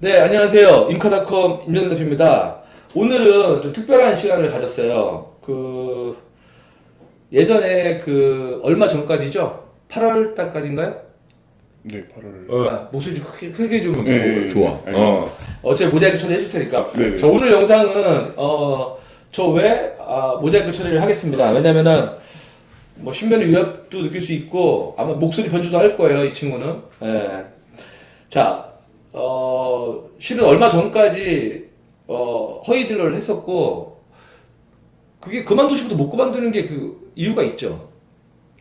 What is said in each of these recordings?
네, 안녕하세요. 인카닷컴 임정근 대표입니다. 오늘은 좀 특별한 시간을 가졌어요. 그, 예전에 그, 얼마 전까지죠? 8월 달까지인가요? 네, 8월. 어, 아, 목소리 좀 크게, 크게 좀. 네, 네, 좋아. 네. 어. 어차피 모자이크 처리 해 줄 테니까. 네, 네. 자, 오늘 영상은, 어, 저 왜, 아, 모자이크 처리를 하겠습니다. 왜냐면은, 뭐, 신변의 위협도 느낄 수 있고, 아마 목소리 변조도 할 거예요, 이 친구는. 예. 자, 어, 실은 얼마 전까지, 어, 허위 딜러를 했었고, 그게 그만두시고도 못 그만두는 게 그 이유가 있죠.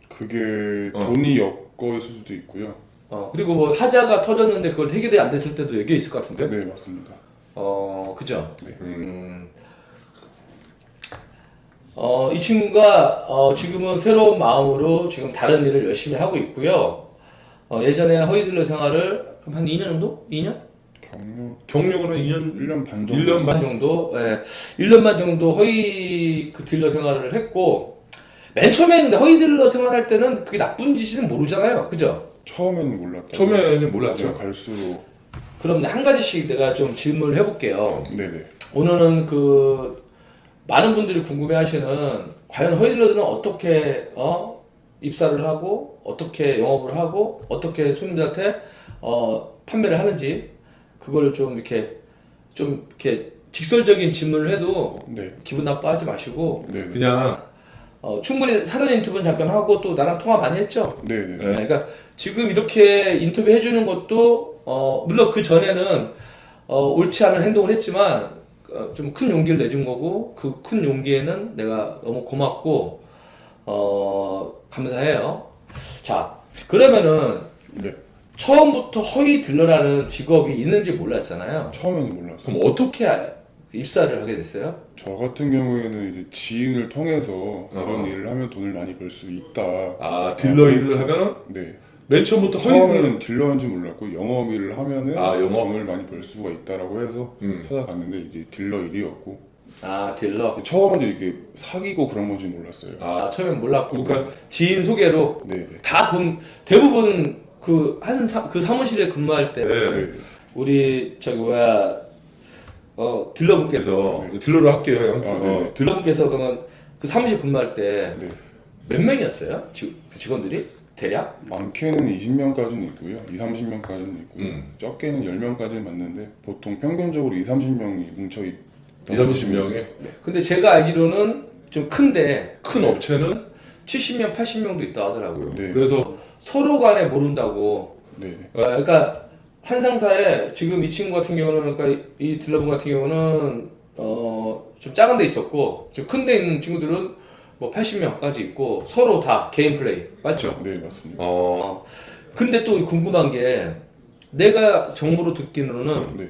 그게 어. 돈이 엮여 있을 수도 있고요. 어, 그리고 뭐 하자가 터졌는데 그걸 해결이 안 됐을 때도 얘기 있을 것 같은데? 네, 맞습니다. 어, 그죠? 네. 음. 어, 이 친구가 어, 지금은 새로운 마음으로 지금 다른 일을 열심히 하고 있고요. 어, 예전에 허위딜러 생활을 그럼 한 2년 정도? 2년? 경력 경력은 한 2년, 1년 반 정도. 1년 반? 반 정도? 예. 1년 반 정도 허위 그 딜러 생활을 했고, 맨 처음에 근데 허위 딜러 생활할 때는 그게 나쁜 짓은 모르잖아요. 그죠? 처음에는 몰랐다. 처음에는 몰랐죠. 갈수록 그럼 한 가지씩 내가 좀 질문을 해볼게요. 네, 네. 오늘은 그 많은 분들이 궁금해 하시는 과연 허위 딜러들은 어떻게 어 입사를 하고 어떻게 영업을 하고 어떻게 손님들한테 어 판매를 하는지 그걸 좀 이렇게 좀 이렇게 직설적인 질문을 해도 네. 기분 나빠하지 마시고 네, 네. 그냥, 어 충분히 사전 인터뷰는 잠깐 하고 또 나랑 통화 많이 했죠. 네, 네. 네. 그러니까 지금 이렇게 인터뷰 해주는 것도 어 물론 그 전에는 어 옳지 않은 행동을 했지만 어, 좀 큰 용기를 내준 거고 그 큰 용기에는 내가 너무 고맙고 어 감사해요. 자 그러면은 네. 처음부터 허위 딜러라는 직업이 있는지 몰랐잖아요. 처음에는 몰랐어요. 그럼 어떻게, 아- 입사를 하게 됐어요? 저 같은 경우에는 이제 지인을 통해서 이런 어. 일을 하면 돈을 많이 벌 수 있다. 아, 딜러 일을 하면은 네. 맨 처음부터 허위. 처음에는 딜러인지 몰랐고 영업 일을 하면은 아, 영업. 돈을 많이 벌 수가 있다라고 해서 음. 찾아갔는데 이제 딜러 일이었고 아 딜러. 처음에도 이게 사기고 그런 건지 몰랐어요. 아 처음엔 몰랐고 그러니까, 지인 소개로 네, 네. 다 대부분 그한그 사무실에 근무할 때 네. 네. 우리 저기 뭐야 어 딜러분께서 그래서, 딜러를 할게요. 형. 아, 어, 네. 딜러분께서 그러면 그 사무실 근무할 때몇 네. 명이었어요? 지, 그 직원들이 대략? 많게는 20명까지는 있고요. 2, 30명까지는 있고요. 음. 적게는 10명까지는 맞는데 보통 평균적으로 2, 30명이 뭉쳐 있 2, 30명의 근데 제가 알기로는 좀 큰데 큰 업체는 70명, 80명도 있다 하더라고요. 네. 그래서, 서로 간에 모른다고. 네. 어, 그러니까 한 상사에 지금 이 친구 같은 경우는 그러니까 이- 이 딜러분 같은 경우는 어 좀 작은 데 있었고 좀 큰 데 있는 친구들은 뭐 80명까지 있고 서로 다 개인 플레이 맞죠? 네, 맞습니다. 어, 어. 근데 또 궁금한 게 내가 정보로 듣기로는 네.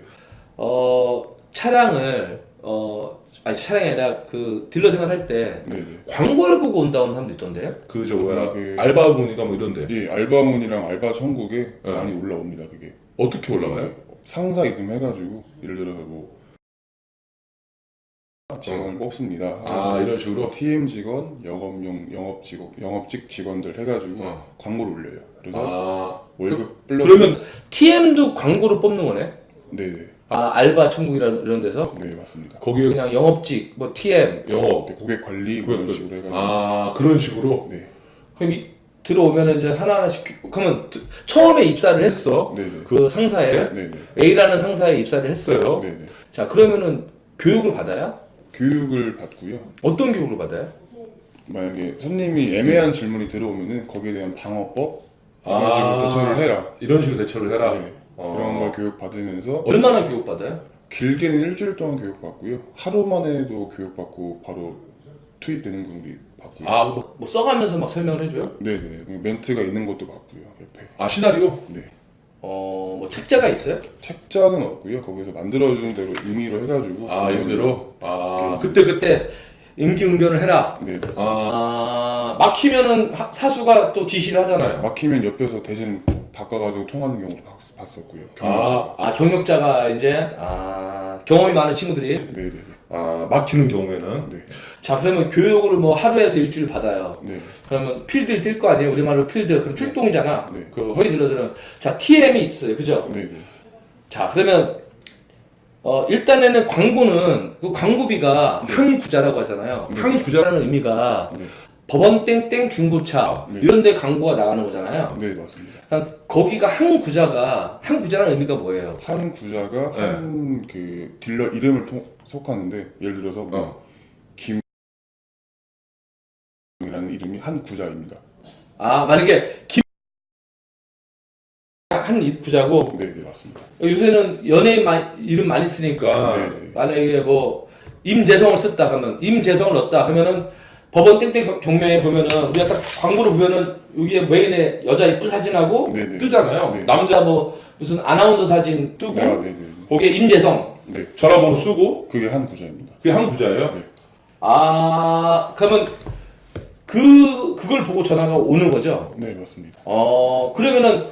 어 차량을 어 아니 차량이 아니라 그 딜러 생활할 때 네, 네. 광고를 보고 온다는 사람도 있던데요? 그, 저, 뭐야, 그게- 알바 보니까 뭐 이런데. 예, 알바문이랑 알바 천국에 네. 많이 올라옵니다. 그게 어떻게 올라가요? 상사 이름 해가지고 예를 들어서 뭐 직원을 뽑습니다. 아, 이런 식으로? TM 직원, 영업용 영업 직원, 영업직 직원들 해가지고 어. 광고를 올려요. 그래서 아, 월급 플러스 그러면, TM도 광고를 뽑는 거네? 네, 네, 아 알바 천국이라는 이런 데서 네 맞습니다. 거기에 그냥 영업직 뭐 TM 영업. 네, 고객 관리 뭐 이런 식으로 해가지고 아, 그런 식으로? 네, 그럼 이, 들어오면 이제 하나하나씩 그러면 드- 처음에 입사를 했어 네, 네, 그 상사에 네, 네, A라는 상사에 입사를 했어요 네, 네. 자 그러면은 교육을 받아요? 교육을 받고요. 어떤 교육을 받아요? 만약에 손님이 애매한 질문이 들어오면은 거기에 대한 방어법 이런 아. 식으로 대처를 해라. 이런 식으로 대처를 해라. 네, 어. 그런 걸 교육 받으면서 얼마나 교육 받아요? 길게는 일주일 동안 교육 받고요. 하루 만에도 교육 받고 바로 투입되는 분들이 받고요. 아, 뭐, 뭐 써가면서 막 설명을 해줘요? 네네 그 멘트가 있는 것도 받고요 옆에. 아, 시나리오? 네 어 뭐 책자가 있어요? 책자는 없고요. 거기서 만들어주는 대로 임의로 해가지고. 아, 이대로? 아, 그때, 그때. 그때 임기응변을 해라 네. 맞습니다. 아, 아 막히면은 하- 사수가 또 지시를 하잖아요 막히면 옆에서 대신 바꿔가지고 통하는 경우도 봤- 봤었고요. 경험자가. 아 경력자가 이제 아 경험이 많은 친구들이 네네네. 아, 막히는 경우에는. 네. 자 그러면 교육을 뭐 하루에서 일주일 받아요. 네. 그러면 필드를 뛸 거 아니에요? 우리말로 필드 그럼 출동이잖아. 네. 그 허위 딜러들은 자 TM이 있어요, 그죠? 네네. 자 그러면 어, 일단에는 광고는 그 광고비가 항구자라고 하잖아요. 네. 항구자라는 의미가 네. 법원 땡땡 중고차 네. 이런 데 광고가 나가는 거잖아요. 네 맞습니다. 그러니까 거기가 항구자가 항구자라는 의미가 뭐예요? 한 구자가 네. 한 그 딜러 이름을 통, 속하는데 예를 들어서 뭐 어. 김이라는 이름이 한 구자입니다. 아 만약에 김한 부자고 네, 네 맞습니다. 요새는 연예인 마- 이름 많이 쓰니까 네, 네. 만약에 뭐 임재성을 썼다 하면 임재성을 넣었다 하면은 법원 땡땡 경- 경매에 보면은 우리가 딱 광고를 보면은 여기에 메인에 여자 이쁜 사진하고 네, 네. 뜨잖아요. 네. 남자 뭐 무슨 아나운서 사진 뜨고 아, 네, 네. 거기에 임재성. 네, 전화번호 쓰고 그게 한 구자입니다. 그게 한 부자예요. 네. 아 그러면 그 그걸 보고 전화가 오는 거죠. 네 맞습니다. 어 그러면은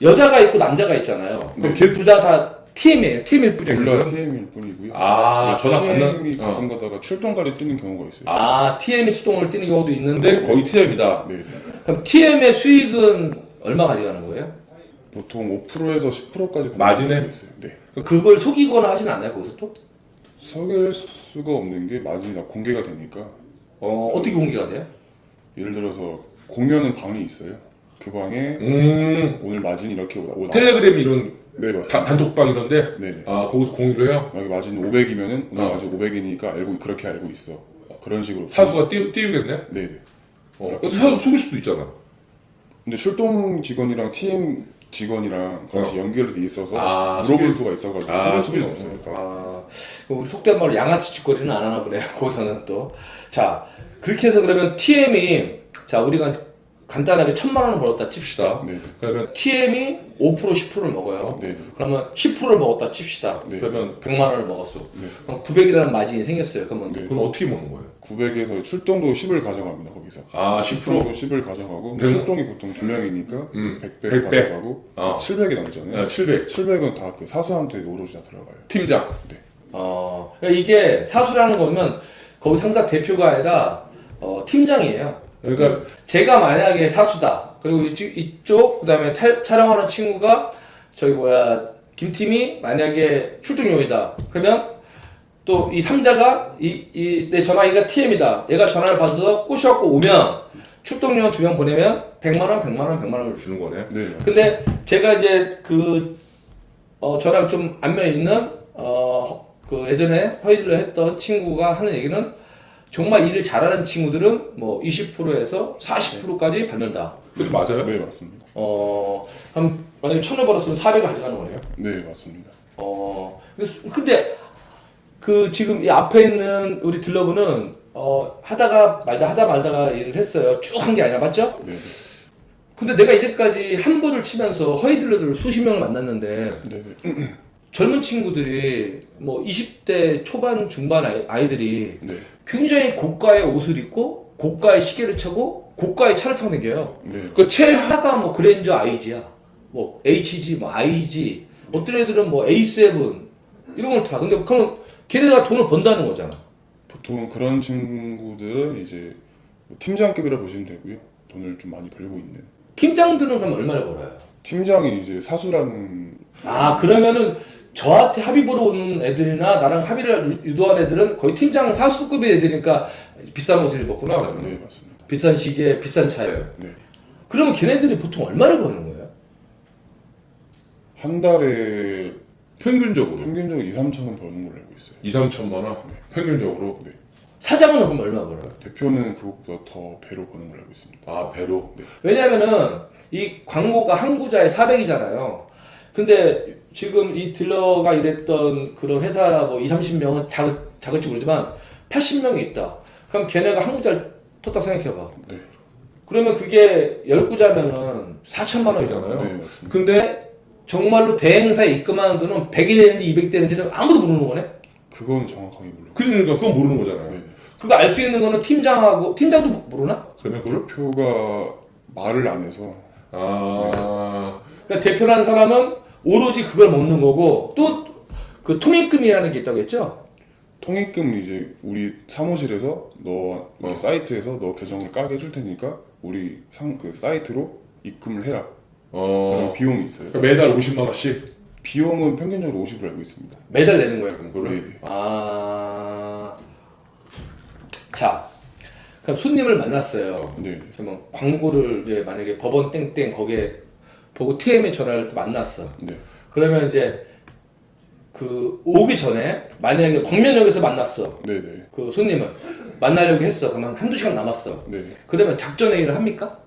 여자가 있고 남자가 있잖아요. 그럼 네. 걔둘 다다 TM이에요. TM일 뿐이에요. 딜러 TM일 뿐이고요. 아, 전화 받는- TM이 어. 가끔 가다가 출동가리 뜨는 경우가 있어요. 아 TM이 수동을 뛰는 경우도 있는데 근데 거의 TM이다. 네, 네. 그럼 TM의 수익은 얼마 가져가는 거예요? 보통 5%에서 10%까지 마진에? 있어요. 네. 그걸 속이거나 하진 않아요 거기서 또? 속일 수가 없는 게 마진이 다 공개가 되니까 어 어떻게 공개가 돼요? 예를 들어서 공유하는 방이 있어요. 그 방에 음. 오늘 마진이 이렇게 오다. 오다. 텔레그램 이런 네 다- 맞습니다. 단톡방 이런데 네, 네. 아 거기서 공유를 해요. 여기 마진 500이면은 오늘 어. 마진 500이니까 알고 그렇게 알고 있어. 그런 식으로 사수가 띄우, 띄우겠네. 네, 네. 어, 사수 속일 수도 있잖아. 근데 출동 직원이랑 TM 직원이랑 같이 연결돼 있어서 아, 물어볼 속일- 수가 있어가지고 아, 속일 수는 속일- 없어요. 아 우리 속된 말로 양아치 짓거리는 안 하나 보네요 거기서는 또 자 그렇게 해서 그러면 TM이 자 우리가 간단하게 천만 원을 벌었다 칩시다 네, 네. 그러면 TM이 5% 10%를 먹어요 네, 네. 그러면 10%를 먹었다 칩시다 네. 그러면 100만 원을 먹었어 네. 그럼 900이라는 마진이 생겼어요 그러면 네. 그건 어떻게 먹는 거예요? 900에서 출동도 10을 가져갑니다 거기서. 아 10%. 출동도 10을 가져가고 네. 출동이 보통 두 명이니까 음, 100배 100 배. 가져가고 어. 700이 남잖아요. 700. 700은 다 그 사수한테 오롯이 다 들어가요. 팀장. 어, 그러니까 이게 사수라는 거면 거기 상사 대표가 아니라 어, 팀장이에요. 그러니까 제가 만약에 사수다. 그리고 이쪽, 이쪽 그다음에 탈- 촬영하는 친구가 저기 뭐야 김 팀이 만약에 출동용이다. 그러면 또이 상자가 이 이 내 전화기가 TM이다. 얘가 전화를 받아서 꼬셔갖고 오면 출동용 두명 보내면 100만 원, 100만 원, 100만 원을 주. 주는 거네. 네. 근데 제가 이제 그, 어, 저랑 좀 안면 있는, 어, 그 예전에 허위들로 했던 친구가 하는 얘기는 정말 일을 잘하는 친구들은 뭐 20%에서 40%까지 받는다. 그게 맞아요? 네, 맞습니다. 어, 그럼 만약에 천을 벌었으면 400을 가져가는 거네요. 네, 맞습니다. 어, 근데 그 지금 이 앞에 있는 우리 딜러분은 어, 하다가 말다 하다 말다가 일을 했어요. 쭉 한 게 아니라 맞죠? 네, 근데 내가 이제까지 한 분을 치면서 허위 딜러들을 수십 명을 만났는데 네, 네, 젊은 친구들이 뭐 20대 초반 중반 아이- 아이 들이 네, 굉장히 고가의 옷을 입고 고가의 시계를 차고 고가의 차를 타고 다녀요. 네, 그 최하가 뭐 그랜저 IG야. 뭐 HG, 뭐 IG. 어떤 애들은 뭐 A7 이런 걸 타. 근데 그러면 걔네가 돈을 번다는 거잖아. 보통 그런 친구들은 이제 뭐 팀장급이라 보시면 되고요. 돈을 좀 많이 벌고 있는. 팀장들은 그럼 얼마나 벌어요? 팀장이 이제 사수라는 아 그러면은 저한테 합의 보러 오는 애들이나 나랑 합의를 유- 유도한 애들은 거의 팀장 사수급의 애들이니까 비싼 옷을 입었구나. 그러면. 네, 맞습니다. 비싼 시계, 비싼 차에. 네. 그러면 걔네들이 보통 얼마를 버는 거예요? 한 달에 평균적으로 평균적으로 2, 3천 원 버는 걸로 알고 있어요. 2, 3천만 원. 평균적으로. 사장은 그럼 얼마 벌어요? 대표는 그것보다 더 배로 버는 걸로 알고 있습니다. 아 배로. 왜냐면은 이 광고가 한 구자에 400이잖아요. 근데 지금 이 딜러가 일했던 그런 회사 뭐 2, 30명은 작을, 작을지 모르지만 80명이 있다. 그럼 걔네가 한 구자를 텄다 생각해봐. 네, 그러면 그게 10구자면은 4천만 원이잖아요. 네, 맞습니다. 근데 정말로 대행사에 입금하는 돈은 100이 되는지 200 되는지는 아무도 모르는 거네? 그건 정확하게 몰라요. 그러니까 그건 모르는 거잖아요. 네. 그거 알 수 있는 거는 팀장하고, 팀장도 모르나? 그러면 그걸 대표가 말을 안 해서 아 그러니까 대표라는 사람은 오로지 그걸 먹는 거고 또 그 통입금이라는 게 있다고 했죠? 통입금 이제 우리 사무실에서 너 우리 어. 사이트에서 너 계정을 까게 해줄 테니까 우리 상 그 사이트로 입금을 해라. 그런 어 비용이 있어요. 그러니까 매달 50만 원씩. 비용은 평균적으로 50으로 알고 있습니다. 매달 내는 거예요, 그럼 네. 그거를? 네. 아. 자. 그럼 손님을 만났어요. 네. 그러면 광고를 이제 만약에 법원 땡땡 거기에 보고 TM에 전화를 또 만났어. 네. 그러면 이제 그 오기 전에 만약에 광면역에서 만났어. 네, 네. 그 손님을 만나려고 했어. 그러면 한두 시간 남았어. 네. 그러면 작전 회의를 합니까?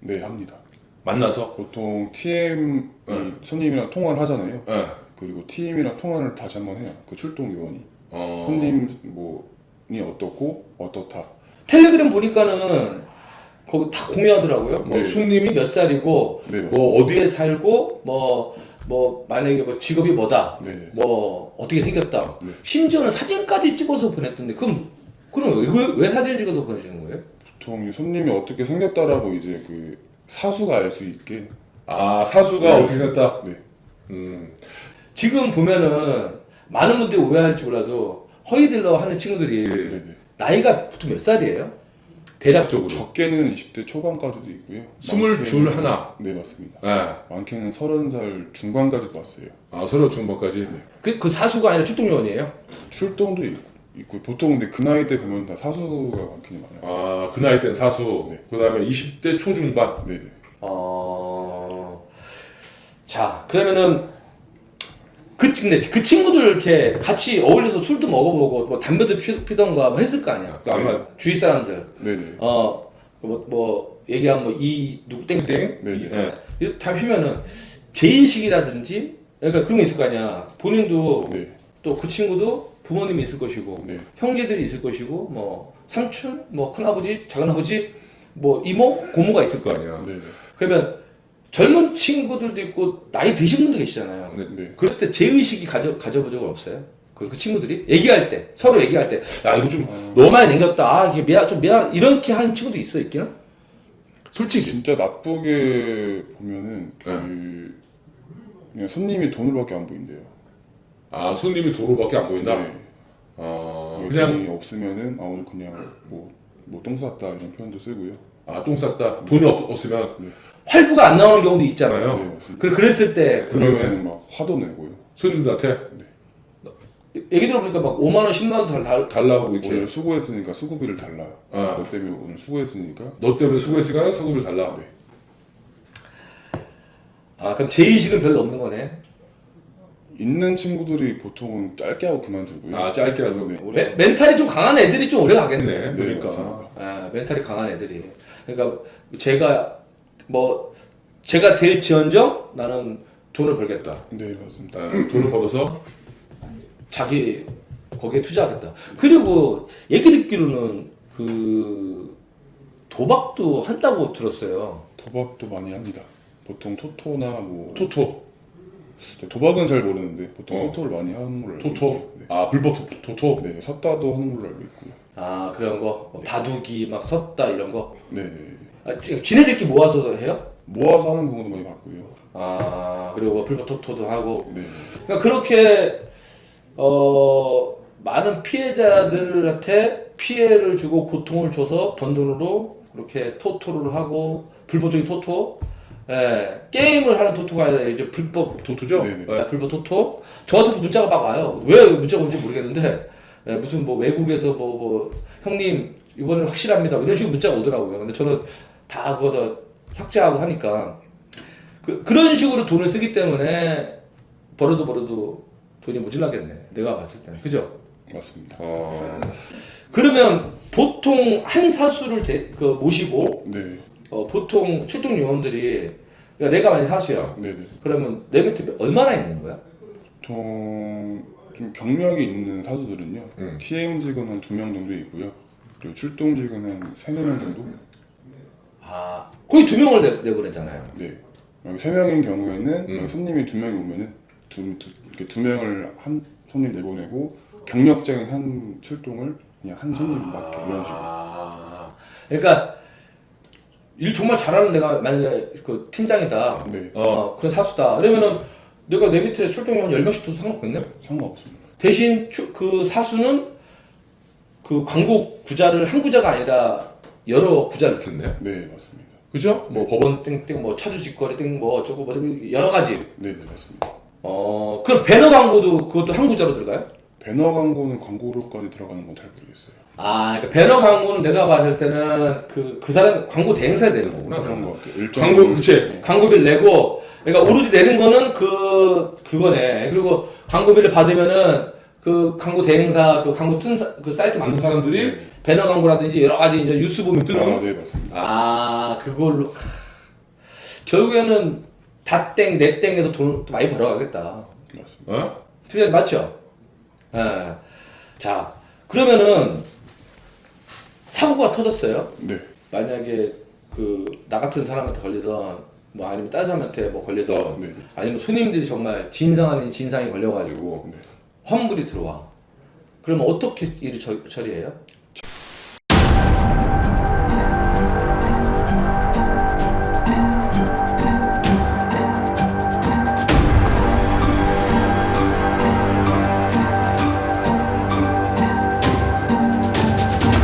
네, 합니다. 만나서. 보통 TM 이 네. 손님이랑 통화를 하잖아요. 예. 그리고 TM이랑 통화를 다시 한번 해요. 그 출동 요원이. 어. 손님 뭐이 어떻고 어떻다. 텔레그램 보니까는 거기 다 공유하더라고요. 뭐 네. 손님이 몇 살이고 네, 뭐 어디에 살고 뭐뭐 만약에 뭐 직업이 뭐다. 네. 뭐 어떻게 생겼다. 네. 심지어는 사진까지 찍어서 보냈던데 그럼 그럼 왜, 왜, 왜 사진을 찍어서 보내주는 거예요? 보통 이 손님이 어떻게 생겼다라고 이제 그 사수가 알 수 있게. 아, 사수가 네. 어떻게 됐다? 네. 음. 지금 보면은 많은 분들이 오해할지 몰라도 허위딜러 하는 친구들이 네, 네. 나이가 보통 몇 살이에요? 대략적으로. 적게는 20대 초반까지도 있고요. 스물 둘 많게는- 하나. 네, 맞습니다. 예. 많게는 30살 중반까지도 왔어요. 아, 서로 중반까지. 그, 그 사수가 아니라 출동요원이에요? 출동도 있고, 있고 보통 근데 그 나이 때 보면 다 사수가 많긴 많아요. 아, 그 나이 땐 사수. 네. 그 다음에 20대 초중반. 네, 네. 어... 자, 그러면은 그, 근데 그 친구들 이렇게 같이 어울려서 술도 먹어보고 뭐 담배도 피, 피던가 뭐 했을 거 아니야. 그 아마 주위 사람들. 네, 네. 어, 뭐, 뭐 얘기하면 뭐 이 누구 땡땡. 네, 네. 예. 이거 다 피면은 제의식이라든지 그러니까 그런 게 있을 거 아니야. 본인도 네. 또 그 친구도 부모님이 있을 것이고 네. 형제들이 있을 것이고 뭐 삼촌, 뭐 큰아버지, 작은아버지, 뭐 이모, 고모가 있을 거 아니야. 네, 네. 그러면 젊은 친구들도 있고 나이 드신 분도 계시잖아요. 네. 네. 그럴 때 제 의식이 가져 가져본 적은 없어요? 그, 그 친구들이 얘기할 때 서로 얘기할 때, 야 이거 좀 너무 많이 남겼다. 아 이게 미안 좀 미안 이렇게 하는 친구도 있어 있기는? 솔직히. 진짜 나쁘게 보면은 그 네. 그냥 손님이 돈을밖에 안 보인대요. 아, 손님이 도로밖에 안 보인다? 네. 어, 그냥 돈이 없으면은 아 오늘 그냥 뭐 뭐 똥 쌌다 이런 표현도 쓰고요. 아, 똥 쌌다. 돈이 없, 없으면 활부가 안 나오는 경우도 있잖아요. 네. 그래 그랬을 때 그러면 막 화도 내고요. 손님들한테 얘기 들어보니까 막 5만 원, 10만 원 달, 달라고 이렇게. 오늘 수고했으니까 수고비를 달라. 아. 너 때문에 오늘 수고했으니까. 너 때문에 수고했으니까 소금을 달라. 네. 아 그럼 제의식은 별로 없는 거네. 있는 친구들이 보통은 짧게 하고 그만두고요. 아, 짧게 하고. 네. 멘- 멘탈이 좀 강한 애들이 좀 오래 가겠네. 네, 네, 그러니까. 맞습니다. 아, 멘탈이 강한 애들이. 그러니까 제가 뭐 제가 될 지언정 나는 돈을 벌겠다. 네, 맞습니다. 아, 돈을 벌어서 자기 거기에 투자하겠다. 그리고 얘기 듣기로는 그 도박도 한다고 들었어요. 도박도 많이 합니다. 보통 토토나 뭐 토토. 도박은 잘 모르는데 보통 어. 토토를 많이 하는 걸로 알고 토토. 있고요. 네. 아, 불법 토- 토토. 네, 섰다도 하는 걸로 알고 있고요. 아 그런 거뭐 바둑이 막 섰다 이런 거. 네, 네. 아, 지- 지네들끼리 모아서 해요? 모아서 하는 경우도 많이 봤고요. 아 그리고 뭐 불법 토토도 하고. 네, 그러니까 그렇게 어 많은 피해자들한테 피해를 주고 고통을 줘서 번 돈으로 그렇게 토토를 하고 불법적인 토토, 예, 게임을 하는 토토가 아니라 이제 불법 토토죠? 네네. 예, 불법 토토. 저한테도 문자가 막 와요. 왜 문자가 온지 모르겠는데 예, 무슨 뭐 외국에서 뭐, 뭐 형님 이번엔 확실합니다. 이런 식으로 문자가 오더라고요. 근데 저는 다 그거 다 삭제하고 하니까 그, 그런 식으로 돈을 쓰기 때문에 벌어도 벌어도 돈이 모질라겠네. 내가 봤을 때는 그죠? 맞습니다. 어, 그러면 보통 한 사수를 대- 그 모시고 네, 어, 보통 출동 요원들이 그러니까 내가 만약 사수야. 네, 네. 그러면 내 밑에 얼마나 있는 거야? 보통 좀 경력이 있는 사수들은요. 음. TM 직원 한두명 정도 있고요. 그리고 출동 직원 한 세네 명 정도. 아 거의 두 명을 내, 내보내잖아요. 네. 여기 세 명인 경우에는 음. 여기 손님이 두 명이 오면은 두, 두, 이렇게 두 명을 한 손님 내보내고 경력자인 한 출동을 그냥 한 손님 맡게 이런 식으로. 아 그러니까 일 정말 잘하는 내가 만약에 그 팀장이다. 네, 어 그런 사수다. 그러면은 내가 내 밑에 출동이 한 10 명씩 둬도 상관없겠네? 상관없습니다. 대신 추- 그 사수는 그 광고 구자를 한 구자가 아니라 여러 구자를 켰네. 네, 맞습니다. 그죠? 뭐 법원 땡땡 뭐 차주 직거래 땡뭐 어쩌고 뭐 어쩌고 여러 가지. 네, 네, 맞습니다. 어, 그럼 배너 광고도 그것도 한 구자로 들어가요? 배너 광고는 광고로까지 들어가는 건 잘 모르겠어요. 아, 그러니까 배너 광고는 내가 봤을 때는 그, 그 사람 광고 대행사에 되는 거구나. 그런 것 같아요. 일정 광고 그치. 광고비를 내고, 그러니까 오로지 내는 거는 그, 그거네. 그리고 광고비를 받으면은 그 광고 대행사, 그 광고 튼, 사- 그 사이트 만든 사람들이 배너 광고라든지 여러 가지 이제 뉴스 보면 뜨는 아, 네 맞습니다. 아, 그걸로. 하, 결국에는 다땡, 내땡에서 돈을 또 많이 벌어가겠다. 맞습니다. 어? 맞죠? 예. 자, 그러면은 사고가 터졌어요. 네. 만약에 그 나 같은 사람한테 걸리던 뭐 아니면 다른 사람한테 뭐 걸리던 네. 아니면 손님들이 정말 진상 아닌 진상이 걸려가지고 네. 환불이 들어와. 그러면 어떻게 일을 처, 처리해요?